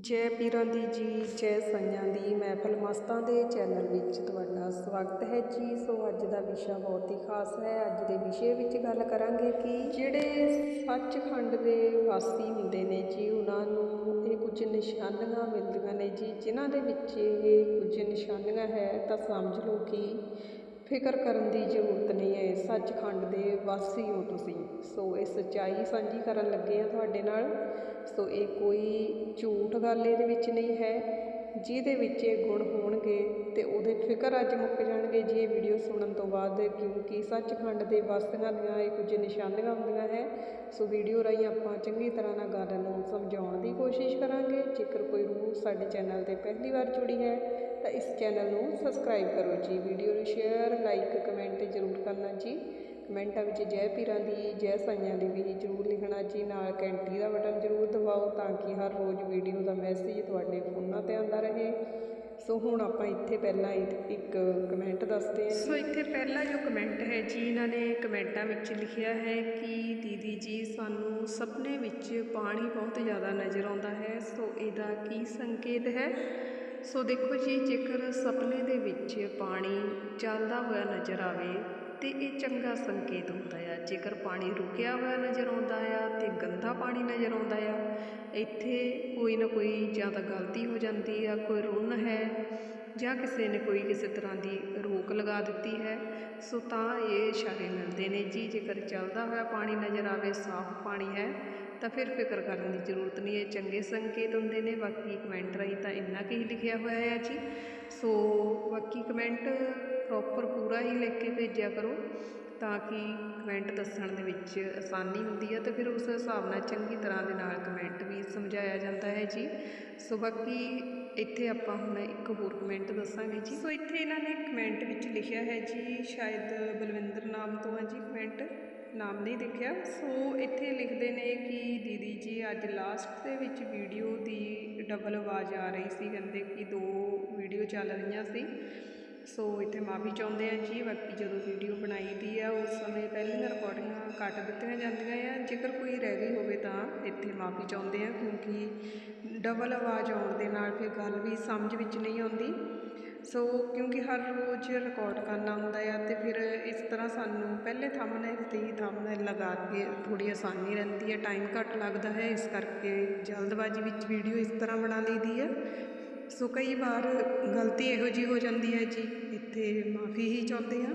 ਜੈ ਪੀਰਾਂ ਦੀ ਜੀ, ਜੈ ਸਾਈਆਂ ਦੀ। ਮਹਿਫਲ ਮਸਤਾਂ ਦੇ ਚੈਨਲ ਵਿੱਚ ਤੁਹਾਡਾ ਸਵਾਗਤ ਹੈ ਜੀ। ਸੋ ਅੱਜ ਦਾ ਵਿਸ਼ਾ ਬਹੁਤ ਹੀ ਖਾਸ ਹੈ। ਅੱਜ ਦੇ ਵਿਸ਼ੇ ਵਿੱਚ ਗੱਲ ਕਰਾਂਗੇ ਕਿ ਜਿਹੜੇ ਸੱਚਖੰਡ ਦੇ ਵਾਸੀ ਹੁੰਦੇ ਨੇ ਜੀ, ਉਹਨਾਂ ਨੂੰ ਇਹ ਕੁਝ ਨਿਸ਼ਾਨੀਆਂ ਮਿਲਦੀਆਂ ਨੇ ਜੀ। ਜਿਨ੍ਹਾਂ ਦੇ ਵਿੱਚ ਇਹ ਕੁਝ ਨਿਸ਼ਾਨੀਆਂ ਹੈ, ਤਾਂ ਸਮਝ ਲਓ ਕਿ ਫਿਕਰ ਕਰਨ ਦੀ ਜ਼ਰੂਰਤ ਨਹੀਂ ਹੈ। ਸੱਚਖੰਡ ਦੇ ਵਾਸੀ ਹੋ ਤੁਸੀਂ। ਸੋ ਇਹ ਸੱਚਾਈ ਸਾਂਝੀ ਕਰਨ ਲੱਗੇ ਆ ਤੁਹਾਡੇ ਨਾਲ। ਸੋ ਇਹ ਕੋਈ ਝੂਠ ਗੱਲ ਇਹਦੇ ਵਿੱਚ ਨਹੀਂ ਹੈ। ਜਿਹਦੇ ਵਿੱਚ ਇਹ ਗੁਣ ਹੋਣਗੇ ਤੇ ਉਹਦੇ ਫਿਕਰ ਅੱਜ ਮੁੱਕ ਜਾਣਗੇ ਜੇ ਇਹ ਵੀਡੀਓ ਸੁਣਨ ਤੋਂ ਬਾਅਦ, ਕਿਉਂਕਿ ਸੱਚਖੰਡ ਦੇ ਵਾਸੀਆਂ ਦੀਆਂ ਇਹ ਕੁਝ ਨਿਸ਼ਾਨੀਆਂ ਹੁੰਦੀਆਂ ਹੈ। ਸੋ ਵੀਡੀਓ ਰਾਹੀਂ ਆਪਾਂ ਚੰਗੀ ਤਰ੍ਹਾਂ ਨਾਲ ਗੱਲ ਨੂੰ ਸਮਝਾਉਣ ਦੀ ਕੋਸ਼ਿਸ਼ ਕਰਾਂਗੇ। ਜੇਕਰ ਕੋਈ ਰੂਹ ਸਾਡੇ ਚੈਨਲ ਤੇ ਪਹਿਲੀ ਵਾਰ ਜੁੜੀ ਹੈ ਤਾਂ ਇਸ ਚੈਨਲ ਨੂੰ ਸਬਸਕ੍ਰਾਈਬ ਕਰੋ ਜੀ। ਵੀਡੀਓ ਨੂੰ ਸ਼ੇਅਰ ਲਾਈਕ ਕਮੈਂਟ ਜ਼ਰੂਰ ਕਰਨਾ ਜੀ। ਕਮੈਂਟਾਂ ਵਿੱਚ ਜੈ ਪੀਰਾਂ ਦੀ, ਜੈ ਸਾਈਆਂ ਦੀ ਵੀ ਜ਼ਰੂਰ ਲਿਖਣਾ ਜੀ। ਨਾਲ ਘੰਟੀ ਦਾ ਬਟਨ ਜ਼ਰੂਰ ਦਬਾਓ ਤਾਂ ਕਿ ਹਰ ਰੋਜ਼ ਵੀਡੀਓ ਦਾ ਮੈਸੇਜ ਤੁਹਾਡੇ ਫੋਨਾਂ ਤੇ ਆਉਂਦਾ ਰਹੇ। ਸੋ ਹੁਣ ਆਪਾਂ ਇੱਥੇ ਪਹਿਲਾਂ ਇੱਕ ਇੱਕ ਕਮੈਂਟ ਦੱਸਦੇ ਹਾਂ ਸੋ ਇੱਥੇ ਪਹਿਲਾ ਜੋ ਕਮੈਂਟ ਹੈ ਜੀ, ਇਹਨਾਂ ਨੇ ਕਮੈਂਟਾਂ ਵਿੱਚ ਲਿਖਿਆ ਹੈ ਕਿ ਦੀਦੀ ਜੀ, ਸਾਨੂੰ ਸੁਪਨੇ ਵਿੱਚ ਪਾਣੀ ਬਹੁਤ ਜ਼ਿਆਦਾ ਨਜ਼ਰ ਆਉਂਦਾ ਹੈ। ਸੋ ਇਹਦਾ ਕੀ ਸੰਕੇਤ ਹੈ? ਸੋ ਦੇਖੋ ਜੀ, ਜੇਕਰ ਸੁਪਨੇ ਦੇ ਵਿੱਚ ਪਾਣੀ ਚੱਲਦਾ ਹੋਇਆ ਨਜ਼ਰ ਆਵੇ, ਤੇ ਇਹ ਚੰਗਾ ਸੰਕੇਤ ਹੁੰਦਾ ਆ। ਜੇਕਰ ਪਾਣੀ ਰੁਕਿਆ ਹੋਇਆ ਨਜ਼ਰ ਆਉਂਦਾ ਆ, ਤੇ ਗੰਦਾ ਪਾਣੀ ਨਜ਼ਰ ਆਉਂਦਾ ਆ, ਇੱਥੇ ਕੋਈ ਨਾ ਕੋਈ ਜਾਂ ਤਾਂ ਗਲਤੀ ਹੋ ਜਾਂਦੀ ਆ, ਕੋਈ ਰੁੰਨ ਹੈ, ਜਾਂ ਕਿਸੇ ਨੇ ਕੋਈ ਕਿਸੇ ਤਰ੍ਹਾਂ ਦੀ ਰੋਕ ਲਗਾ ਦਿੱਤੀ ਹੈ, ਸੋ ਤਾਂ ਇਹ ਇਸ਼ਾਰੇ ਮਿਲਦੇ ਨੇ ਜੀ। ਜੇਕਰ ਚੱਲਦਾ ਹੋਇਆ ਪਾਣੀ ਨਜ਼ਰ ਆਵੇ, ਸਾਫ਼ ਪਾਣੀ ਹੈ ਤਾਂ ਫਿਰ ਫਿਕਰ ਕਰਨ ਦੀ ਜ਼ਰੂਰਤ ਨਹੀਂ ਹੈ ਚੰਗੇ ਸੰਕੇਤ ਹੁੰਦੇ ਨੇ। ਬਾਕੀ ਕਮੈਂਟ ਰਾਹੀਂ ਤਾਂ ਇੰਨਾ ਕੁ ਹੀ ਲਿਖਿਆ ਹੋਇਆ ਹੈ ਜੀ। ਸੋ ਬਾਕੀ ਕਮੈਂਟ ਪ੍ਰੋਪਰ ਪੂਰਾ ਹੀ ਲਿਖ ਕੇ ਭੇਜਿਆ ਕਰੋ, ਤਾਂ ਕਿ ਕਮੈਂਟ ਦੱਸਣ ਦੇ ਵਿੱਚ ਆਸਾਨੀ ਹੁੰਦੀ ਹੈ ਤੇ ਫਿਰ ਉਸ ਹਿਸਾਬ ਨਾਲ ਚੰਗੀ ਤਰ੍ਹਾਂ ਦੇ ਨਾਲ ਕਮੈਂਟ ਵੀ ਸਮਝਾਇਆ ਜਾਂਦਾ ਹੈ ਜੀ। ਸੋ ਬਾਕੀ ਇੱਥੇ ਆਪਾਂ ਹੁਣ ਇੱਕ ਹੋਰ ਕਮੈਂਟ ਦੱਸਾਂਗੇ ਜੀ। ਸੋ ਇੱਥੇ ਇਹਨਾਂ ਨੇ ਕਮੈਂਟ ਵਿੱਚ ਲਿਖਿਆ ਹੈ ਜੀ, ਸ਼ਾਇਦ ਬਲਵਿੰਦਰ ਨਾਮ ਤੋਂ ਹੈ ਜੀ ਕਮੈਂਟ ਨਾਮ ਨਹੀਂ ਦੇਖਿਆ। ਸੋ ਇੱਥੇ ਅੱਜ ਲਾਸਟ ਦੇ ਵਿੱਚ ਵੀਡੀਓ ਦੀ ਡਬਲ ਆਵਾਜ਼ ਆ ਰਹੀ ਸੀ, ਕਹਿੰਦੇ ਕਿ ਦੋ ਵੀਡੀਓ ਚੱਲ ਰਹੀਆਂ ਸੀ। ਸੋ ਇੱਥੇ ਮਾਫੀ ਚਾਹੁੰਦੇ ਆ ਜੀ, ਬਾਕੀ ਜਦੋਂ ਵੀਡੀਓ ਬਣਾਈ ਦੀ ਆ, ਉਸ ਸਮੇਂ ਪਹਿਲੀਆਂ ਰਿਕਾਰਡਿੰਗਾਂ ਕੱਟ ਦਿੱਤੀਆਂ ਜਾਂਦੀਆਂ ਆ। ਜੇਕਰ ਕੋਈ ਰਹਿ ਗਈ ਹੋਵੇ ਤਾਂ ਇੱਥੇ ਮਾਫੀ ਚਾਹੁੰਦੇ ਆ ਕਿਉਂਕਿ ਡਬਲ ਆਵਾਜ਼ ਆਉਣ ਦੇ ਨਾਲ ਫਿਰ ਗੱਲ ਵੀ ਸਮਝ ਵਿੱਚ ਨਹੀਂ ਆਉਂਦੀ। ਸੋ ਕਿਉਂਕਿ ਹਰ ਰੋਜ਼ ਰਿਕਾਰਡ ਕਰਨਾ ਹੁੰਦਾ ਆ ਤੇ ਫਿਰ ਇਸ ਤਰ੍ਹਾਂ ਸਾਨੂੰ ਪਹਿਲੇ ਥੰਬਨੇਲ ਤੇ ਹੀ ਥੰਬਨੇਲ ਲਗਾ ਕੇ ਥੋੜ੍ਹੀ ਆਸਾਨੀ ਰਹਿੰਦੀ ਹੈ, ਟਾਈਮ ਘੱਟ ਲੱਗਦਾ ਹੈ, ਇਸ ਕਰਕੇ ਜਲਦਬਾਜ਼ੀ ਵਿੱਚ ਵੀਡੀਓ ਇਸ ਤਰ੍ਹਾਂ ਬਣਾ ਲਈਦੀ ਹੈ। ਸੋ ਕਈ ਵਾਰ ਗਲਤੀ ਇਹੋ ਜਿਹੀ ਹੋ ਜਾਂਦੀ ਹੈ ਜੀ, ਇੱਥੇ ਮਾਫੀ ਹੀ ਚਾਹੁੰਦੇ ਹਾਂ।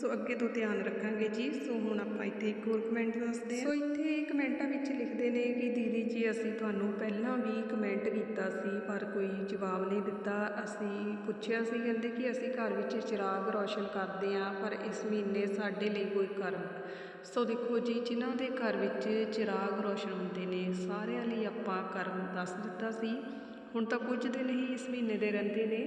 ਸੋ ਅੱਗੇ ਤੋਂ ਧਿਆਨ ਰੱਖਾਂਗੇ ਜੀ। ਸੋ ਹੁਣ ਆਪਾਂ ਇੱਥੇ ਇੱਕ ਹੋਰ ਕਮੈਂਟ ਦੱਸਦੇ ਹਾਂ। ਸੋ ਇੱਥੇ ਕਮੈਂਟਾਂ ਵਿੱਚ ਲਿਖਦੇ ਨੇ ਕਿ ਦੀਦੀ ਜੀ, ਅਸੀਂ ਤੁਹਾਨੂੰ ਪਹਿਲਾਂ ਵੀ ਕਮੈਂਟ ਕੀਤਾ ਸੀ, ਪਰ ਕੋਈ ਜਵਾਬ ਨਹੀਂ ਦਿੱਤਾ। ਅਸੀਂ ਪੁੱਛਿਆ ਸੀ, ਕਹਿੰਦੇ ਕਿ ਅਸੀਂ ਘਰ ਵਿੱਚ ਚਿਰਾਗ ਰੌਸ਼ਨ ਕਰਦੇ ਹਾਂ, ਪਰ ਇਸ ਮਹੀਨੇ ਸਾਡੇ ਲਈ ਕੋਈ ਕਰਮ। ਸੋ ਦੇਖੋ ਜੀ, ਜਿਨ੍ਹਾਂ ਦੇ ਘਰ ਵਿੱਚ ਚਿਰਾਗ ਰੌਸ਼ਨ ਹੁੰਦੇ ਨੇ, ਸਾਰਿਆਂ ਲਈ ਆਪਾਂ ਕਰਮ ਦੱਸ ਦਿੱਤਾ ਸੀ। ਹੁਣ ਤਾਂ ਕੁਝ ਦਿਨ ਹੀ ਇਸ ਮਹੀਨੇ ਦੇ ਰਹਿੰਦੇ ਨੇ।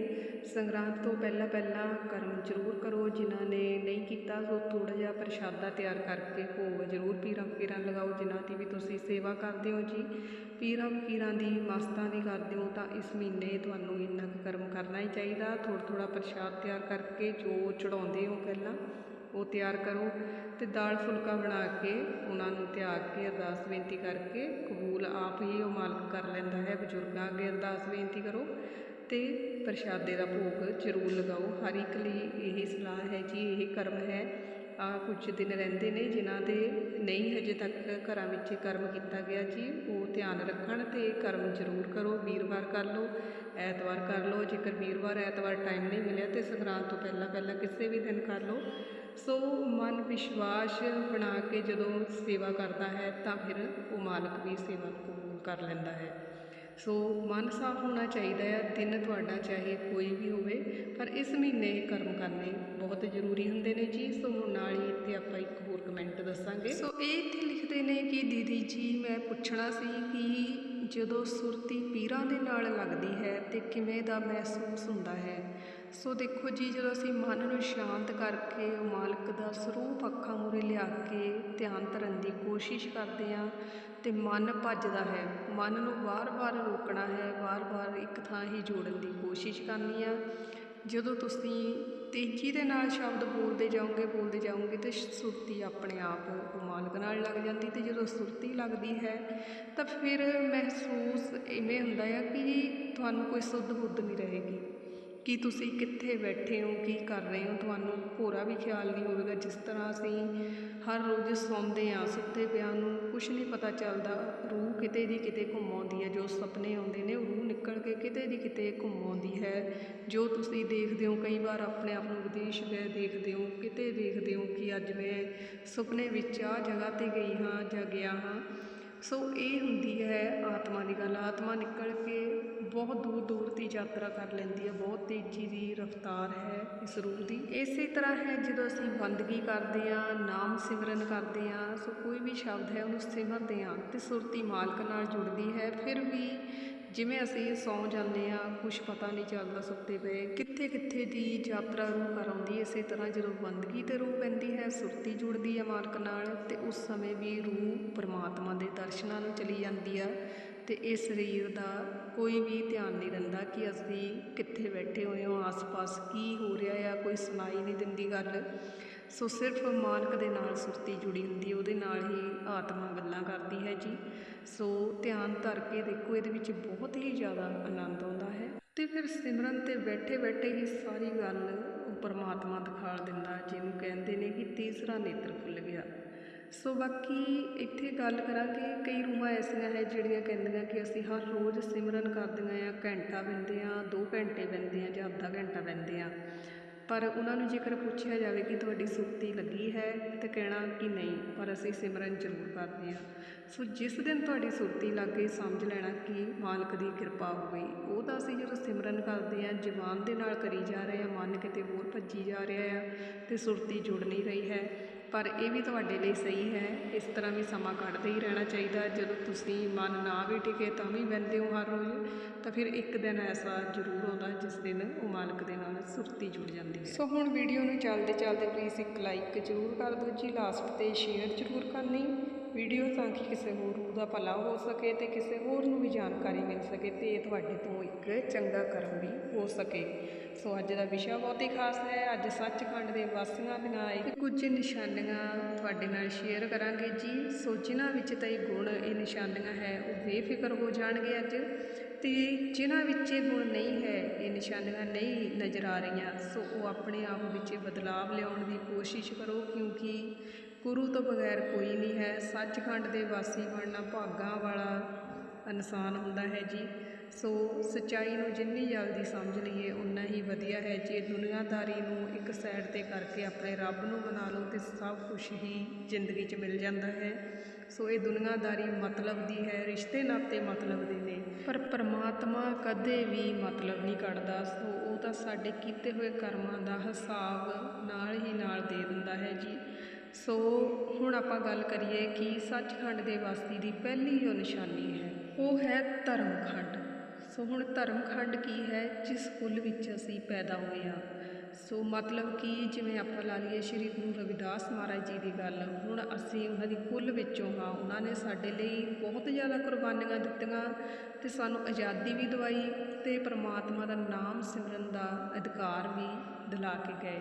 ਸੰਗਰਾਂਦ ਤੋਂ ਪਹਿਲਾਂ ਪਹਿਲਾਂ ਕਰਮ ਜ਼ਰੂਰ ਕਰੋ, ਜਿਨ੍ਹਾਂ ਨੇ ਨਹੀਂ ਕੀਤਾ, ਸੋ ਥੋੜ੍ਹਾ ਜਿਹਾ ਪ੍ਰਸ਼ਾਦਾ ਤਿਆਰ ਕਰਕੇ ਭੋਗ ਜ਼ਰੂਰ ਪੀਰਾਂ ਫਕੀਰਾਂ ਲਗਾਓ, ਜਿਨ੍ਹਾਂ ਦੀ ਵੀ ਤੁਸੀਂ ਸੇਵਾ ਕਰਦੇ ਹੋ ਜੀ। ਪੀਰਾਂ ਫਕੀਰਾਂ ਦੀ ਮਸਤਾਂ ਦੀ ਕਰਦੇ ਹੋ ਤਾਂ ਇਸ ਮਹੀਨੇ ਤੁਹਾਨੂੰ ਇੰਨਾ ਕੁ ਕਰਮ ਕਰਨਾ ਹੀ ਚਾਹੀਦਾ। ਥੋੜ੍ਹਾ ਥੋੜ੍ਹਾ ਪ੍ਰਸ਼ਾਦ ਤਿਆਰ ਕਰਕੇ ਜੋ ਚੜਾਉਂਦੇ ਹੋ ਪਹਿਲਾਂ ਉਹ ਤਿਆਰ ਕਰੋ ਤੇ ਦਾਲ ਫੁਲਕਾ ਬਣਾ ਕੇ ਉਹਨਾਂ ਨੂੰ ਤਿਆਗ ਕੇ ਅਰਦਾਸ ਬੇਨਤੀ ਕਰਕੇ ਕਬੂਲ ਆਪ ਹੀ ਉਹ ਮਾਲਕ ਕਰ ਲੈਂਦਾ ਹੈ, ਬਜ਼ੁਰਗਾਂ ਅੱਗੇ ਅਰਦਾਸ ਬੇਨਤੀ ਕਰੋ ਤੇ ਪ੍ਰਸ਼ਾਦੇ ਦਾ ਭੋਗ ਜ਼ਰੂਰ ਲਗਾਓ। ਹਰ ਇੱਕ ਲਈ ਇਹ ਸਲਾਹ ਹੈ ਜੀ, ਇਹ ਕਰਮ ਹੈ। ਆ ਕੁਝ ਦਿਨ ਰਹਿੰਦੇ ਨੇ ਜਿਨ੍ਹਾਂ ਦੇ ਨਹੀਂ ਹਜੇ ਤੱਕ ਘਰਾਂ ਵਿੱਚ ਕਰਮ ਕੀਤਾ ਗਿਆ ਜੀ, ਉਹ ਧਿਆਨ ਰੱਖਣ ਤੇ ਕਰਮ ਜ਼ਰੂਰ ਕਰੋ। ਵੀਰਵਾਰ ਕਰ ਲਓ, ਐਤਵਾਰ ਕਰ ਲਓ। ਜੇਕਰ ਵੀਰਵਾਰ ਐਤਵਾਰ ਟਾਈਮ ਨਹੀਂ ਮਿਲਿਆ ਤੇ ਸੰਗਰਾਂਦ ਤੋਂ ਪਹਿਲਾਂ ਪਹਿਲਾਂ ਕਿਸੇ ਵੀ ਦਿਨ ਕਰ ਲਓ। ਸੋ ਮਨ ਵਿਸ਼ਵਾਸ ਬਣਾ ਕੇ ਜਦੋਂ ਸੇਵਾ ਕਰਦਾ ਹੈ ਤਾਂ ਫਿਰ ਉਹ ਮਾਲਕ ਵੀ ਸੇਵਾ ਕਬੂਲ ਕਰ ਲੈਂਦਾ ਹੈ। ਸੋ ਮਨ ਸਾਫ਼ ਹੋਣਾ ਚਾਹੀਦਾ ਹੈ, ਦਿਨ ਤੁਹਾਡਾ ਚਾਹੇ ਕੋਈ ਵੀ ਹੋਵੇ, ਪਰ ਇਸ ਮਹੀਨੇ ਕਰਮ ਕਰਨੇ ਬਹੁਤ ਜ਼ਰੂਰੀ ਹੁੰਦੇ ਨੇ ਜੀ। ਸੋ ਹੁਣ ਨਾਲ ਹੀ ਇੱਥੇ ਆਪਾਂ ਇੱਕ ਹੋਰ ਕਮੈਂਟ ਦੱਸਾਂਗੇ। ਸੋ ਇਹ ਇੱਥੇ ਲਿਖਦੇ ਨੇ ਕਿ ਦੀਦੀ ਜੀ, ਮੈਂ ਪੁੱਛਣਾ ਸੀ ਕਿ ਜਦੋਂ ਸੁਰਤੀ ਪੀਰਾਂ ਦੇ ਨਾਲ ਲੱਗਦੀ ਹੈ ਤੇ ਕਿਵੇਂ ਦਾ ਮਹਿਸੂਸ ਹੁੰਦਾ ਹੈ? ਸੋ ਦੇਖੋ ਜੀ, ਜਦੋਂ ਅਸੀਂ ਮਨ ਨੂੰ ਸ਼ਾਂਤ ਕਰਕੇ ਮਾਲਕ ਦਾ ਸਰੂਪ ਅੱਖਾਂ ਮੂਰੇ ਲਿਆ ਕੇ ਧਿਆਨ ਧਰਨ ਦੀ ਕੋਸ਼ਿਸ਼ ਕਰਦੇ ਹਾਂ, ਤੇ ਮਨ ਭੱਜਦਾ ਹੈ। ਮਨ ਨੂੰ ਵਾਰ-ਵਾਰ ਰੋਕਣਾ ਹੈ, ਵਾਰ-ਵਾਰ ਇੱਕ ਥਾਂ ਹੀ ਜੋੜਨ ਦੀ ਕੋਸ਼ਿਸ਼ ਕਰਨੀ ਆ। ਜਦੋਂ ਤੁਸੀਂ ਤੇਜ਼ੀ ਦੇ ਨਾਲ ਸ਼ਬਦ ਬੋਲਦੇ ਜਾਓਗੇ ਬੋਲਦੇ ਜਾਓਗੇ ਤੇ ਸੁਰਤੀ ਆਪਣੇ ਆਪ ਮਾਲਕ ਨਾਲ ਲੱਗ ਜਾਂਦੀ ਤੇ ਜਦੋਂ ਸੁਰਤੀ ਲੱਗਦੀ ਹੈ, ਤਾਂ ਫਿਰ ਮਹਿਸੂਸ ਇਵੇਂ ਹੁੰਦਾ ਆ ਕਿ ਤੁਹਾਨੂੰ ਕੋਈ ਸੁੱਧ ਬੁੱਧ ਨਹੀਂ ਰਹੇਗੀ। ਕਿ ਤੁਸੀਂ ਕਿੱਥੇ ਬੈਠੇ ਹੋ, ਕੀ ਕਰ ਰਹੇ ਹੋ? ਤੁਹਾਨੂੰ ਭੋਰਾ ਵੀ ਖਿਆਲ ਨਹੀਂ ਹੋਵੇਗਾ। ਜਿਸ ਤਰ੍ਹਾਂ ਅਸੀਂ ਹਰ ਰੋਜ਼ ਸੌਂਦੇ ਹਾਂ, ਸੁੱਤੇ ਪਿਆਂ ਨੂੰ ਕੁਛ ਨਹੀਂ ਪਤਾ ਚੱਲਦਾ। ਰੂਹ ਕਿਤੇ ਦੀ ਕਿਤੇ ਘੁੰਮ ਆਉਂਦੀ ਹੈ। ਜੋ ਸੁਪਨੇ ਆਉਂਦੇ ਨੇ, ਉਹ ਰੂਹ ਨਿਕਲ ਕੇ ਕਿਤੇ ਦੀ ਕਿਤੇ ਘੁੰਮ ਆਉਂਦੀ ਹੈ। ਜੋ ਤੁਸੀਂ ਦੇਖਦੇ ਹੋ, ਕਈ ਵਾਰ ਆਪਣੇ ਆਪ ਨੂੰ ਵਿਦੇਸ਼ ਗਏ ਦੇਖਦੇ ਹੋ, ਕਿਤੇ ਦੇਖਦੇ ਹੋ ਕਿ ਅੱਜ ਮੈਂ ਸੁਪਨੇ ਵਿੱਚ ਆ ਜਗ੍ਹਾ ਤੇ ਗਈ ਹਾਂ ਜਾਂ ਗਿਆ ਹਾਂ। ਸੋ ਇਹ ਹੁੰਦੀ ਹੈ ਆਤਮਾ ਦੀ ਗੱਲ। ਆਤਮਾ ਨਿਕਲ ਕੇ ਬਹੁਤ ਦੂਰ ਦੂਰ ਦੀ ਯਾਤਰਾ ਕਰ ਲੈਂਦੀ ਹੈ। ਬਹੁਤ ਤੇਜ਼ੀ ਦੀ ਰਫ਼ਤਾਰ ਹੈ ਇਸ ਰੂਹ ਦੀ। ਇਸੇ ਤਰ੍ਹਾਂ ਹੈ ਜਦੋਂ ਅਸੀਂ ਬੰਦਗੀ ਕਰਦੇ ਹਾਂ, ਨਾਮ ਸਿਮਰਨ ਕਰਦੇ ਹਾਂ, ਸੋ ਕੋਈ ਵੀ ਸ਼ਬਦ ਹੈ ਉਹਨੂੰ ਸਿਮਰਦੇ ਹਾਂ ਤੇ ਸੁਰਤੀ ਮਾਲਕ ਨਾਲ ਜੁੜਦੀ ਹੈ। ਫਿਰ ਵੀ ਜਿਵੇਂ ਅਸੀਂ ਸੌਂ ਜਾਂਦੇ ਆ ਕੁਝ ਪਤਾ ਨਹੀਂ ਚੱਲਦਾ ਸੁੱਤੇ ਪਏ, ਕਿੱਥੇ ਕਿੱਥੇ ਦੀ ਯਾਤਰਾ ਰੂਹ ਕਰਾਉਂਦੀ ਇਸੇ ਤਰ੍ਹਾਂ ਜਦੋਂ ਬੰਦਗੀ ਤੇ ਰੂਹ ਪੈਂਦੀ ਹੈ, ਸੁਰਤੀ ਜੁੜਦੀ ਹੈ ਮਾਲਕ ਨਾਲ ਤੇ ਉਸ ਸਮੇਂ ਵੀ ਰੂਹ ਪਰਮਾਤਮਾ ਦੇ ਦਰਸ਼ਨਾਂ ਨੂੰ ਚਲੀ ਜਾਂਦੀ ਆ ਅਤੇ ਇਹ ਸਰੀਰ ਦਾ ਕੋਈ ਵੀ ਧਿਆਨ ਨਹੀਂ ਰਹਿੰਦਾ ਕਿ ਅਸੀਂ ਕਿੱਥੇ ਬੈਠੇ ਹੋਏ ਹਾਂ, ਆਸ-ਪਾਸ ਕੀ ਹੋ ਰਿਹਾ ਆ, ਕੋਈ ਸੁਣਾਈ ਨਹੀਂ ਦਿੰਦੀ ਗੱਲ। ਸੋ ਸਿਰਫ ਮਾਲਕ ਦੇ ਨਾਲ ਸੁਰਤੀ ਜੁੜੀ ਹੁੰਦੀ ਹੈ, ਉਹਦੇ ਨਾਲ ਹੀ ਆਤਮਾ ਗੱਲਾਂ ਕਰਦੀ ਹੈ ਜੀ। ਸੋ ਧਿਆਨ ਧਰ ਕੇ ਦੇਖੋ, ਇਹਦੇ ਵਿੱਚ ਬਹੁਤ ਹੀ ਜ਼ਿਆਦਾ ਆਨੰਦ ਆਉਂਦਾ ਹੈ। ਤੇ ਫਿਰ ਸਿਮਰਨ ਤੇ ਬੈਠੇ ਬੈਠੇ ਹੀ ਸਾਰੀ ਗੱਲ ਉਹ ਪਰਮਾਤਮਾ ਦਿਖਾ ਦਿੰਦਾ, ਜਿਹਨੂੰ ਕਹਿੰਦੇ ਨੇ ਕਿ ਤੀਸਰਾ ਨੇਤਰ ਖੁੱਲ ਗਿਆ। ਸੋ ਬਾਕੀ ਇੱਥੇ ਗੱਲ ਕਰਾਂਗੇ, ਕਈ ਰੂਹਾਂ ਐਸੀਆਂ ਹੈ ਜਿਹੜੀਆਂ ਕਹਿੰਦੀਆਂ ਕਿ ਅਸੀਂ ਹਰ ਰੋਜ਼ ਸਿਮਰਨ ਕਰਦੀਆਂ ਆ, ਘੰਟਾ ਬੈਂਦੇ ਆ 2 ਘੰਟੇ ਬੈਂਦੇ ਆ ਜਾਂ ਅੱਧਾ ਘੰਟਾ ਬੈਂਦੇ ਆ। ਪਰ ਉਹਨਾਂ ਨੂੰ ਜੇਕਰ ਪੁੱਛਿਆ ਜਾਵੇ ਕਿ ਤੁਹਾਡੀ ਸੁਰਤੀ ਲੱਗੀ ਹੈ ਤਾਂ ਕਹਿਣਾ ਕਿ ਨਹੀਂ, ਪਰ ਅਸੀਂ ਸਿਮਰਨ ਜ਼ਰੂਰ ਕਰਦੇ ਹਾਂ ਸੋ ਜਿਸ ਦਿਨ ਤੁਹਾਡੀ ਸੁਰਤੀ ਲੱਗ ਗਈ, ਸਮਝ ਲੈਣਾ ਕਿ ਮਾਲਕ ਦੀ ਕਿਰਪਾ ਹੋ ਗਈ। ਉਹ ਤਾਂ ਅਸੀਂ ਜਦੋਂ ਸਿਮਰਨ ਕਰਦੇ ਹਾਂ ਜ਼ਬਾਨ ਦੇ ਨਾਲ ਕਰੀ ਜਾ ਰਹੇ ਹਾਂ ਮਨ ਕਿਤੇ ਹੋਰ ਭੱਜੀ ਜਾ ਰਿਹਾ ਆ ਤੇ ਸੁਰਤੀ ਜੁੜ ਨਹੀਂ ਰਹੀ ਹੈ। ਪਰ ਇਹ ਵੀ ਤੁਹਾਡੇ ਲਈ ਸਹੀ ਹੈ। ਇਸ ਤਰ੍ਹਾਂ ਵੀ ਸਮਾਂ ਕੱਢਦੇ ਹੀ ਰਹਿਣਾ ਚਾਹੀਦਾ। ਜਦੋਂ ਤੁਸੀਂ ਮਨ ਨਾ ਵੀ ਟਿਕੇ ਤਾਂ ਵੀ ਬਹਿੰਦੇ ਹੋ ਹਰ ਰੋਜ਼, ਤਾਂ ਫਿਰ ਇੱਕ ਦਿਨ ਐਸਾ ਜ਼ਰੂਰ ਆਉਂਦਾ ਜਿਸ ਦਿਨ ਉਹ ਮਾਲਕ ਦੇ ਨਾਲ ਸੁਰਤੀ ਜੁੜ ਜਾਂਦੀ ਹੈ। ਸੋ ਹੁਣ ਵੀਡੀਓ ਨੂੰ ਚੱਲਦੇ ਚੱਲਦੇ ਪਲੀਜ਼ ਇੱਕ ਲਾਈਕ ਜ਼ਰੂਰ ਕਰ ਦਿਓ ਜੀ ਲਾਸਟ ਤੇ ਸ਼ੇਅਰ ਜ਼ਰੂਰ ਕਰਨੀ। ਵੀਡੀਓ ਤਾਂ ਕਿ ਕਿਸੇ ਹੋਰ ਨੂੰ ਦਾ ਭਲਾ ਹੋ ਸਕੇ ਤੇ ਕਿਸੇ ਹੋਰ ਨੂੰ ਵੀ ਜਾਣਕਾਰੀ ਮਿਲ ਸਕੇ ਤੇ ਇਹ ਤੁਹਾਡੇ ਤੋਂ ਇੱਕ ਚੰਗਾ ਕਰਮ ਵੀ ਹੋ ਸਕੇ। ਸੋ ਅੱਜ ਦਾ ਵਿਸ਼ਾ ਬਹੁਤ ਹੀ ਖਾਸ ਹੈ। ਅੱਜ ਸੱਚਖੰਡ ਦੇ ਵਾਸੀਆਂ ਦੀਆਂ ਇੱਕ ਕੁਝ ਨਿਸ਼ਾਨੀਆਂ ਤੁਹਾਡੇ ਨਾਲ ਸ਼ੇਅਰ ਕਰਾਂਗੇ ਜੀ। ਸੋ ਜਿਨ੍ਹਾਂ ਵਿੱਚ ਤਾਂ ਇਹ ਗੁਣ, ਇਹ ਨਿਸ਼ਾਨੀਆਂ ਹੈ, ਉਹ ਬੇਫਿਕਰ ਹੋ ਜਾਣਗੇ ਅੱਜ ਤੇ ਜਿਨ੍ਹਾਂ ਵਿੱਚ ਇਹ ਗੁਣ ਨਹੀਂ ਹੈ, ਇਹ ਨਿਸ਼ਾਨੀਆਂ ਨਹੀਂ ਨਜ਼ਰ ਆ ਰਹੀਆਂ। ਸੋ ਉਹ ਆਪਣੇ ਆਪ ਵਿੱਚ ਬਦਲਾਵ ਲਿਆਉਣ ਦੀ ਕੋਸ਼ਿਸ਼ ਕਰੋ ਕਿਉਂਕਿ ਗੁਰੂ ਤੋਂ ਬਗੈਰ ਕੋਈ ਨਹੀਂ ਹੈ। ਸੱਚਖੰਡ ਦੇ ਵਾਸੀ ਬਣਨਾ ਭਾਗਾਂ ਵਾਲਾ ਇਨਸਾਨ ਹੁੰਦਾ ਹੈ ਜੀ। ਸੋ ਸੱਚਾਈ ਨੂੰ ਜਿੰਨੀ ਜਲਦੀ ਸਮਝ ਲਈਏ ਉਨਾ ਹੀ ਵਧੀਆ ਹੈ ਜੇ। ਦੁਨੀਆਦਾਰੀ ਨੂੰ ਇੱਕ ਸਾਈਡ ਤੇ ਕਰਕੇ ਆਪਣੇ ਰੱਬ ਨੂੰ ਮਨਾ ਲਓ ਤੇ ਸਭ ਕੁਝ ਹੀ ਜ਼ਿੰਦਗੀ 'ਚ ਮਿਲ ਜਾਂਦਾ ਹੈ। ਸੋ ਇਹ ਦੁਨੀਆਦਾਰੀ ਮਤਲਬ ਦੀ ਹੈ, ਰਿਸ਼ਤੇ ਨਾਤੇ ਮਤਲਬ ਦੇ ਨੇ। ਪਰ ਪਰਮਾਤਮਾ ਕਦੇ ਵੀ ਮਤਲਬ ਨਹੀਂ ਕੱਢਦਾ। ਸੋ ਉਹ ਤਾਂ ਸਾਡੇ ਕੀਤੇ ਹੋਏ ਕਰਮਾਂ ਦਾ ਹਿਸਾਬ ਨਾਲ ਹੀ ਨਾਲ ਦੇ ਦਿੰਦਾ ਹੈ ਜੀ। ਸੋ ਹੁਣ ਆਪਾਂ ਗੱਲ ਕਰੀਏ ਕਿ ਸੱਚਖੰਡ ਦੇ ਵਾਸੀ ਦੀ ਪਹਿਲੀ ਜੋ ਨਿਸ਼ਾਨੀ ਹੈ, ਉਹ ਹੈ ਧਰਮਖੰਡ। ਸੋ ਹੁਣ ਧਰਮਖੰਡ ਕੀ ਹੈ, ਜਿਸ ਕੁੱਲ ਵਿੱਚ ਅਸੀਂ ਪੈਦਾ ਹੋਏ ਹਾਂ। ਸੋ ਮਤਲਬ ਕਿ ਜਿਵੇਂ ਆਪਾਂ ਲਾ ਲਈਏ ਸ਼੍ਰੀ ਗੁਰੂ ਰਵਿਦਾਸ ਮਹਾਰਾਜ ਜੀ ਦੀ ਗੱਲ, ਹੁਣ ਅਸੀਂ ਉਹਨਾਂ ਦੀ ਕੁੱਲ ਵਿੱਚੋਂ ਹਾਂ। ਉਹਨਾਂ ਨੇ ਸਾਡੇ ਲਈ ਬਹੁਤ ਜ਼ਿਆਦਾ ਕੁਰਬਾਨੀਆਂ ਦਿੱਤੀਆਂ ਤੇ ਸਾਨੂੰ ਆਜ਼ਾਦੀ ਵੀ ਦਵਾਈ ਤੇ ਪ੍ਰਮਾਤਮਾ ਦਾ ਨਾਮ ਸਿਮਰਨ ਦਾ ਅਧਿਕਾਰ ਵੀ ਦਿਲਾ ਕੇ ਗਏ।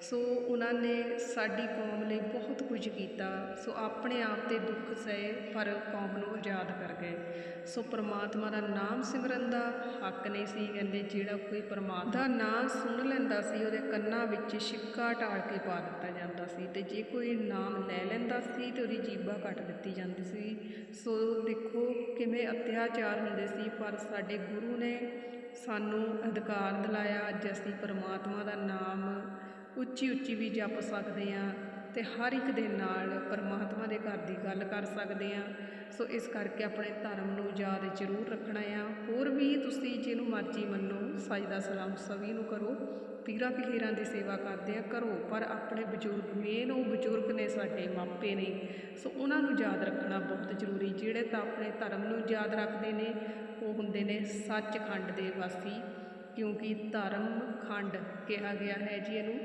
ਸੋ ਉਹਨਾਂ ਨੇ ਸਾਡੀ ਕੌਮ ਲਈ ਬਹੁਤ ਕੁਝ ਕੀਤਾ। ਸੋ ਆਪਣੇ ਆਪ ਤੇ ਦੁੱਖ ਸਹੇ ਪਰ ਕੌਮ ਨੂੰ ਆਜ਼ਾਦ ਕਰ ਗਏ। ਸੋ ਪ੍ਰਮਾਤਮਾ ਦਾ ਨਾਮ ਸਿਮਰਨ ਦਾ ਹੱਕ ਨਹੀਂ ਸੀ। ਕਹਿੰਦੇ ਜਿਹੜਾ ਕੋਈ ਪ੍ਰਮਾਤਮਾ ਦਾ ਨਾਮ ਸੁਣ ਲੈਂਦਾ ਸੀ, ਉਹਦੇ ਕੰਨਾਂ ਵਿੱਚ ਛਿੱਕਾ ਢਾਲ ਕੇ ਪਾ ਦਿੱਤਾ ਜਾਂਦਾ ਸੀ ਤੇ ਜੇ ਕੋਈ ਨਾਮ ਲੈ ਲੈਂਦਾ ਸੀ ਤੇ ਉਹਦੀ ਜੀਬਾ ਕੱਟ ਦਿੱਤੀ ਜਾਂਦੀ ਸੀ। ਸੋ ਦੇਖੋ ਕਿਵੇਂ ਅਤਿਆਚਾਰ ਹੁੰਦੇ ਸੀ, ਪਰ ਸਾਡੇ ਗੁਰੂ ਨੇ ਸਾਨੂੰ ਅਧਿਕਾਰ ਦਿਲਾਇਆ। ਅੱਜ ਅਸੀਂ ਪਰਮਾਤਮਾ ਦਾ ਨਾਮ ਉੱਚੀ ਉੱਚੀ ਵੀ ਜਪ ਸਕਦੇ ਹਾਂ ਅਤੇ ਹਰ ਇੱਕ ਦੇ ਨਾਲ ਪਰਮਾਤਮਾ ਦੇ ਘਰ ਦੀ ਗੱਲ ਕਰ ਸਕਦੇ ਹਾਂ। ਸੋ ਇਸ ਕਰਕੇ ਆਪਣੇ ਧਰਮ ਨੂੰ ਯਾਦ ਜ਼ਰੂਰ ਰੱਖਣਾ ਆ। ਹੋਰ ਵੀ ਤੁਸੀਂ ਜਿਹਨੂੰ ਮਰਜ਼ੀ ਮੰਨੋ ਸਜਦਾ ਸਲਾਮ ਸਭੀ ਨੂੰ ਕਰੋ। ਪੀਰਾਂ ਫਕੀਰਾਂ ਦੀ ਸੇਵਾ ਕਰਦੇ ਆ, ਕਰੋ। ਪਰ ਆਪਣੇ ਬਜ਼ੁਰਗ ਮੇਨ ਉਹ ਬਜ਼ੁਰਗ ਨੇ ਸਾਡੇ ਮਾਪੇ ਨੇ। ਸੋ ਉਹਨਾਂ ਨੂੰ ਯਾਦ ਰੱਖਣਾ ਬਹੁਤ ਜ਼ਰੂਰੀ। ਜਿਹੜੇ ਤਾਂ ਆਪਣੇ ਧਰਮ ਨੂੰ ਯਾਦ ਰੱਖਦੇ ਨੇ, ਉਹ ਹੁੰਦੇ ਨੇ ਸੱਚਖੰਡ ਦੇ ਵਾਸੀ। ਕਿਉਂਕਿ ਧਰਮ ਖੰਡ ਕਿਹਾ ਗਿਆ ਹੈ ਜੀ ਇਹਨੂੰ।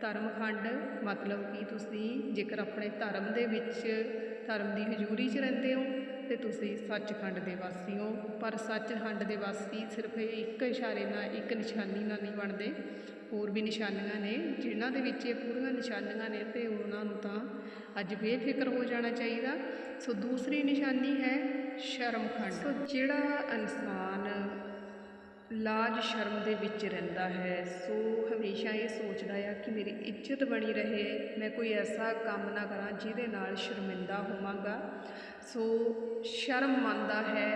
ਧਰਮ ਖੰਡ ਮਤਲਬ ਕਿ ਤੁਸੀਂ ਜੇਕਰ ਆਪਣੇ ਧਰਮ ਦੇ ਵਿੱਚ, ਧਰਮ ਦੀ ਹਜ਼ੂਰੀ 'ਚ ਰਹਿੰਦੇ ਹੋ, ਤੇ ਤੁਸੀਂ ਸੱਚਖੰਡ ਦੇ ਵਾਸੀ ਹੋ। ਪਰ ਸੱਚਖੰਡ ਦੇ ਵਾਸੀ ਸਿਰਫ ਇਹ ਇੱਕ ਇਸ਼ਾਰੇ ਨਾਲ, ਇੱਕ ਨਿਸ਼ਾਨੀ ਨਾਲ ਨਹੀਂ ਬਣਦੇ। ਹੋਰ ਵੀ ਨਿਸ਼ਾਨੀਆਂ ਨੇ, ਜਿਨ੍ਹਾਂ ਦੇ ਵਿੱਚ ਇਹ ਪੂਰੀਆਂ ਨਿਸ਼ਾਨੀਆਂ ਨੇ, ਤੇ ਉਹਨਾਂ ਨੂੰ ਤਾਂ ਅੱਜ ਬੇਫਿਕਰ ਹੋ ਜਾਣਾ ਚਾਹੀਦਾ। ਸੋ ਦੂਸਰੀ ਨਿਸ਼ਾਨੀ ਹੈ ਸ਼ਰਮਖੰਡ। ਸੋ ਜਿਹੜਾ ਇਨਸਾਨ ਲਾਜ ਸ਼ਰਮ ਦੇ ਵਿੱਚ ਰਹਿੰਦਾ ਹੈ। ਸੋ ਹਮੇਸ਼ਾ ਇਹ ਸੋਚਦਾ ਆ ਕਿ ਮੇਰੀ ਇੱਜ਼ਤ ਬਣੀ ਰਹੇ। ਮੈਂ ਕੋਈ ਐਸਾ ਕੰਮ ਨਾ ਕਰਾਂ ਜਿਹਦੇ ਨਾਲ ਸ਼ਰਮਿੰਦਾ ਹੋਵਾਂਗਾ। ਸੋ ਸ਼ਰਮ ਮੰਨਦਾ ਹੈ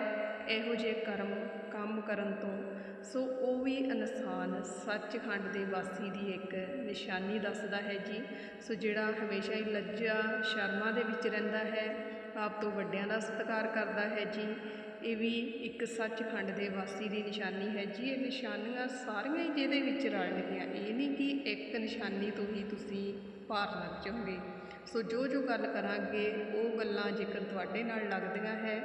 ਇਹੋ ਜਿਹੇ ਕਰਮ ਕੰਮ ਕਰਨ ਤੋਂ। ਸੋ ਉਹ ਵੀ ਇਨਸਾਨ ਸੱਚਖੰਡ ਦੇ ਵਾਸੀ ਦੀ ਇੱਕ ਨਿਸ਼ਾਨੀ ਦੱਸਦਾ ਹੈ ਜੀ। ਸੋ ਜਿਹੜਾ ਹਮੇਸ਼ਾ ਹੀ ਲੱਜਾ ਸ਼ਰਮਾਂ ਦੇ ਵਿੱਚ ਰਹਿੰਦਾ ਹੈ, ਆਪ ਤੋਂ ਵੱਡਿਆਂ ਦਾ ਸਤਿਕਾਰ ਕਰਦਾ ਹੈ ਜੀ। ਇਹ ਵੀ ਇੱਕ ਸੱਚਖੰਡ ਦੇ ਵਾਸੀ ਦੀ ਨਿਸ਼ਾਨੀ ਹੈ ਜੀ। ਇਹ ਨਿਸ਼ਾਨੀਆਂ ਸਾਰੀਆਂ ਹੀ ਜਿਹਦੇ ਵਿੱਚ ਰਲ ਗਈਆਂ ਇਹ ਨਹੀਂ ਕਿ ਇੱਕ ਨਿਸ਼ਾਨੀ ਤੋਂ ਹੀ ਤੁਸੀਂ ਪਾਰ ਲੱਗ ਜਾਓਗੇ। ਸੋ ਜੋ ਜੋ ਗੱਲ ਕਰਾਂਗੇ, ਉਹ ਗੱਲਾਂ ਜੇਕਰ ਤੁਹਾਡੇ ਨਾਲ ਲੱਗਦੀਆਂ ਹੈ,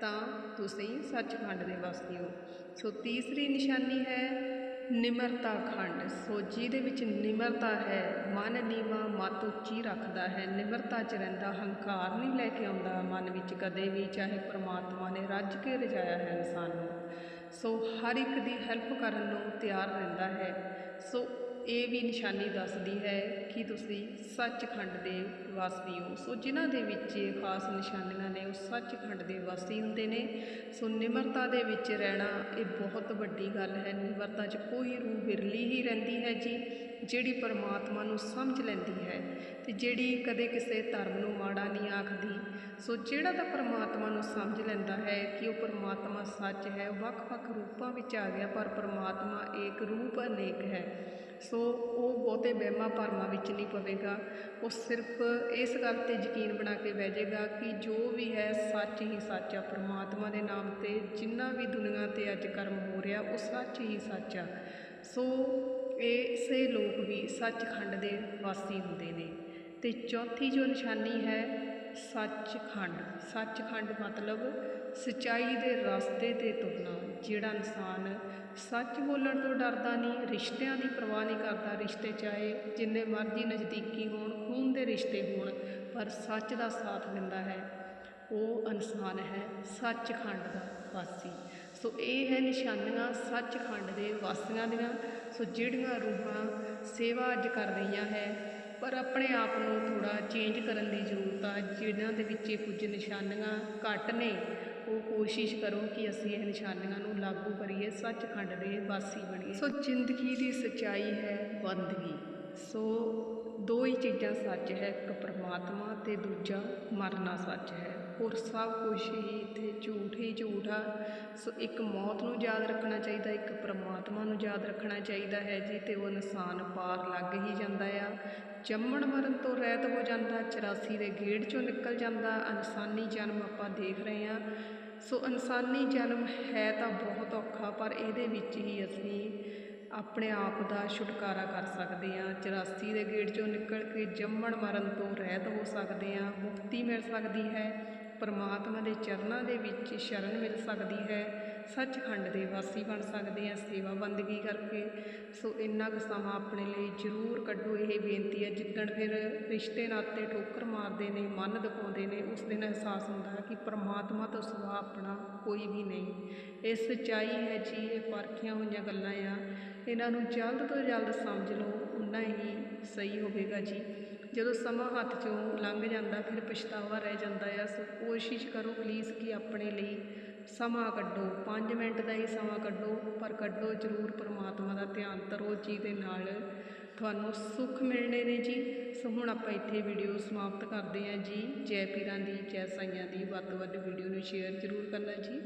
ਤਾਂ ਤੁਸੀਂ ਸੱਚਖੰਡ ਦੇ ਵਾਸੀ ਹੋ। ਸੋ ਤੀਸਰੀ ਨਿਸ਼ਾਨੀ ਹੈ ਨਿਮਰਤਾ ਖੰਡ, ਸੋ ਜਿਹਦੇ ਵਿੱਚ ਨਿਮਰਤਾ ਹੈ, ਮਨ ਨੀਵਾ ਮਤ ਉੱਚੀ ਰੱਖਦਾ ਹੈ। ਨਿਮਰਤਾ ਚ ਰਹਿੰਦਾ, ਹੰਕਾਰ ਨਹੀਂ ਲੈ ਕੇ ਆਉਂਦਾ ਮਨ ਵਿੱਚ ਕਦੇ ਵੀ, ਚਾਹੇ ਪ੍ਰਮਾਤਮਾ ਨੇ ਰੱਜ ਕੇ ਰਜਾਇਆ ਹੈ ਇਨਸਾਨ ਨੂੰ। ਸੋ ਹਰ ਇੱਕ ਦੀ ਹੈਲਪ ਕਰਨ ਨੂੰ ਤਿਆਰ ਰਹਿੰਦਾ ਹੈ। ਸੋ ਇਹ ਵੀ ਨਿਸ਼ਾਨੀ ਦੱਸਦੀ ਹੈ ਕਿ ਤੁਸੀਂ ਸੱਚਖੰਡ ਦੇ ਵਾਸੀ ਹੋ। ਸੋ ਜਿਨ੍ਹਾਂ ਦੇ ਵਿੱਚ ਇਹ ਖਾਸ ਨਿਸ਼ਾਨੀਆਂ ਨੇ, ਉਹ ਸੱਚਖੰਡ ਦੇ ਵਾਸੀ ਹੁੰਦੇ ਨੇ। ਸੋ ਨਿਮਰਤਾ ਦੇ ਵਿੱਚ ਰਹਿਣਾ ਇਹ ਬਹੁਤ ਵੱਡੀ ਗੱਲ ਹੈ। ਨਿਮਰਤਾ 'ਚ ਕੋਈ ਰੂਹ ਵਿਰਲੀ ਹੀ ਰਹਿੰਦੀ ਹੈ ਜੀ। ਜਿਹੜੀ ਪਰਮਾਤਮਾ ਨੂੰ ਸਮਝ ਲੈਂਦੀ ਹੈ ਤੇ ਜਿਹੜੀ ਕਦੇ ਕਿਸੇ ਧਰਮ ਨੂੰ ਮਾੜਾ ਨਹੀਂ ਆਖਦੀ। ਸੋ ਜਿਹੜਾ ਤਾਂ ਪਰਮਾਤਮਾ ਨੂੰ ਸਮਝ ਲੈਂਦਾ ਹੈ ਕਿ ਉਹ ਪਰਮਾਤਮਾ ਸੱਚ ਹੈ, ਵੱਖ-ਵੱਖ ਰੂਪਾਂ ਵਿੱਚ ਆ ਗਿਆ, ਪਰ ਪਰਮਾਤਮਾ ਏਕ ਰੂਪ ਅਨੇਕ ਹੈ। ਸੋ ਉਹ ਬਹੁਤੇ ਵਹਿਮਾਂ ਭਰਮਾਂ ਵਿੱਚ ਨਹੀਂ ਪਵੇਗਾ। ਉਹ ਸਿਰਫ ਇਸ ਗੱਲ ਤੇ ਯਕੀਨ ਬਣਾ ਕੇ ਬਹਿ ਜਾਏਗਾ ਕਿ ਜੋ ਵੀ ਹੈ, ਸੱਚ ਹੀ ਸੱਚ ਆ। ਪਰਮਾਤਮਾ ਦੇ ਨਾਮ ਤੇ ਜਿੰਨਾ ਵੀ ਦੁਨੀਆ ਤੇ ਅੱਜ ਕਰਮ ਹੋ ਰਿਹਾ, ਉਹ ਸੱਚ ਹੀ ਸੱਚ ਆ। ਸੋ ਇਸੇ ਲੋਕ ਵੀ ਸੱਚਖੰਡ ਦੇ ਵਾਸੀ ਹੁੰਦੇ ਨੇ। ਤੇ ਚੌਥੀ ਜੋ ਨਿਸ਼ਾਨੀ ਹੈ, ਸੱਚਖੰਡ। ਸੱਚਖੰਡ ਮਤਲਬ ਸਚਾਈ ਦੇ ਰਸਤੇ ਤੇ ਤੁਰਨਾ, ਜਿਹੜਾ ਇਨਸਾਨ ਸੱਚ ਬੋਲਣ ਤੋਂ ਡਰਦਾ ਨਹੀਂ, ਰਿਸ਼ਤਿਆਂ ਦੀ ਪਰਵਾਹ ਨਹੀਂ ਕਰਦਾ, ਰਿਸ਼ਤੇ ਚਾਹੇ ਜਿੰਨੇ ਮਰਜ਼ੀ ਨਜ਼ਦੀਕੀ ਹੋਣ, ਖੂਨ ਦੇ ਰਿਸ਼ਤੇ ਹੋਣ, ਪਰ ਸੱਚ ਦਾ ਸਾਥ ਦਿੰਦਾ ਹੈ। ਉਹ ਇਨਸਾਨ ਹੈ ਸੱਚਖੰਡ ਦਾ ਵਾਸੀ। ਸੋ ਇਹ ਹੈ ਨਿਸ਼ਾਨੀਆਂ ਸੱਚਖੰਡ ਦੇ ਵਾਸੀਆਂ ਦੀਆਂ। ਸੋ ਜਿਹੜੀਆਂ ਰੂਹਾਂ ਸੇਵਾ ਅੱਜ ਕਰ ਰਹੀਆਂ ਹੈ, ਪਰ ਆਪਣੇ ਆਪ ਨੂੰ ਥੋੜਾ ਚੇਂਜ ਕਰਨ ਦੀ ਜ਼ਰੂਰਤ ਆ। ਜਿਨ੍ਹਾਂ ਦੇ ਵਿੱਚ ਕੁਝ ਨਿਸ਼ਾਨੀਆਂ ਘੱਟ ਨੇ, ਉਹ ਕੋਸ਼ਿਸ਼ ਕਰੋ ਕਿ ਅਸੀਂ ਇਹ ਨਿਸ਼ਾਨੀਆਂ ਨੂੰ ਲਾਗੂ ਕਰੀਏ, ਸੱਚਖੰਡ ਦੇ ਵਾਸੀ ਬਣੀਏ। ਸੋ ਜ਼ਿੰਦਗੀ ਦੀ ਸਚਾਈ ਹੈ ਬੰਦਗੀ। ਸੋ ਦੋ ਹੀ ਚੀਜ਼ਾਂ ਸੱਚ ਹੈ, ਇੱਕ ਪਰਮਾਤਮਾ ਤੇ ਦੂਜਾ ਮਰਨਾ ਸੱਚ ਹੈ। ਹੋਰ ਸਭ ਕੁਛ ਹੀ ਇੱਥੇ ਝੂਠ ਹੀ ਝੂਠ ਆ। ਸੋ ਇੱਕ ਮੌਤ ਨੂੰ ਯਾਦ ਰੱਖਣਾ ਚਾਹੀਦਾ, ਇੱਕ ਪਰਮਾਤਮਾ ਨੂੰ ਯਾਦ ਰੱਖਣਾ ਚਾਹੀਦਾ ਹੈ ਜੀ ਤੇ ਉਹ ਇਨਸਾਨ ਪਾਰ ਲੱਗ ਹੀ ਜਾਂਦਾ ਆ। ਜੰਮਣ ਮਰਨ ਤੋਂ ਰਹਿਤ ਹੋ ਜਾਂਦਾ 84 ਦੇ ਗੇੜ ਚੋਂ ਨਿਕਲ ਜਾਂਦਾ, ਇਨਸਾਨੀ ਜਨਮ ਆਪਾਂ ਦੇਖ ਰਹੇ ਹਾਂ। ਸੋ ਇਨਸਾਨੀ ਜਨਮ ਹੈ ਤਾਂ ਬਹੁਤ ਔਖਾ, ਪਰ ਇਹਦੇ ਵਿੱਚ ਹੀ ਅਸੀਂ ਆਪਣੇ ਆਪ ਦਾ ਛੁਟਕਾਰਾ ਕਰ ਸਕਦੇ ਹਾਂ। 84 ਦੇ ਗੇੜ ਚੋਂ ਨਿਕਲ ਕੇ ਜੰਮਣ ਮਰਨ ਤੋਂ ਰਹਿਤ ਹੋ ਸਕਦੇ ਹਾਂ, ਮੁਕਤੀ ਮਿਲ ਸਕਦੀ ਹੈ। ਪਰਮਾਤਮਾ ਦੇ ਚਰਨਾਂ ਦੇ ਵਿੱਚ ਸ਼ਰਨ ਮਿਲ ਸਕਦੀ ਹੈ, ਸੱਚਖੰਡ ਦੇ ਵਾਸੀ ਬਣ ਸਕਦੇ ਆ ਸੇਵਾ ਬੰਦਗੀ ਕਰਕੇ। ਸੋ ਇੰਨਾ ਕੁ ਸਮਾਂ ਆਪਣੇ ਲਈ ਜ਼ਰੂਰ ਕੱਢੋ, ਇਹ ਬੇਨਤੀ ਹੈ। ਜਿੱਦਣ ਫਿਰ ਰਿਸ਼ਤੇ ਨਾਤੇ ਠੋਕਰ ਮਾਰਦੇ ਨੇ, ਮਨ ਦਿਖਾਉਂਦੇ ਨੇ, ਉਸ ਦਿਨ ਅਹਿਸਾਸ ਹੁੰਦਾ ਹੈ ਕਿ ਪਰਮਾਤਮਾ ਤੋਂ ਸਿਵਾ ਆਪਣਾ ਕੋਈ ਵੀ ਨਹੀਂ। ਇਹ ਸੱਚਾਈ ਹੈ ਜੀ, ਇਹ ਪਰਖੀਆਂ ਹੋਈਆਂ ਗੱਲਾਂ ਆ। ਇਹਨਾਂ ਨੂੰ ਜਲਦ ਤੋਂ ਜਲਦ ਸਮਝ ਲਓ, ਉਨਾ ਹੀ ਸਹੀ ਹੋਵੇਗਾ ਜੀ। ਜਦੋਂ ਸਮਾਂ ਹੱਥ ਚੋਂ ਲੰਘ ਜਾਂਦਾ, ਫਿਰ ਪਛਤਾਵਾ ਰਹਿ ਜਾਂਦਾ ਆ। ਸੋ ਕੋਸ਼ਿਸ਼ ਕਰੋ ਪਲੀਜ਼ ਕਿ ਆਪਣੇ ਲਈ ਸਮਾਂ ਕੱਢੋ। 5 ਮਿੰਟ ਦਾ ਹੀ ਸਮਾਂ ਕੱਢੋ, ਪਰ ਕੱਢੋ ਜ਼ਰੂਰ ਪਰਮਾਤਮਾ ਦਾ ਧਿਆਨ। ਧਰੋ ਜਿਹਦੇ ਨਾਲ ਤੁਹਾਨੂੰ ਸੁੱਖ ਮਿਲਣੇ ਨੇ ਜੀ। ਸੋ ਹੁਣ ਆਪਾਂ ਇੱਥੇ ਵੀਡੀਓ ਸਮਾਪਤ ਕਰਦੇ ਹਾਂ ਜੀ। ਜੈ ਪੀਰਾਂ ਦੀ, ਜੈ ਸਾਈਆਂ ਦੀ। ਵੱਧ ਤੋਂ ਵੱਧ ਵੀਡੀਓ ਨੂੰ ਸ਼ੇਅਰ ਜ਼ਰੂਰ ਕਰਨਾ ਜੀ।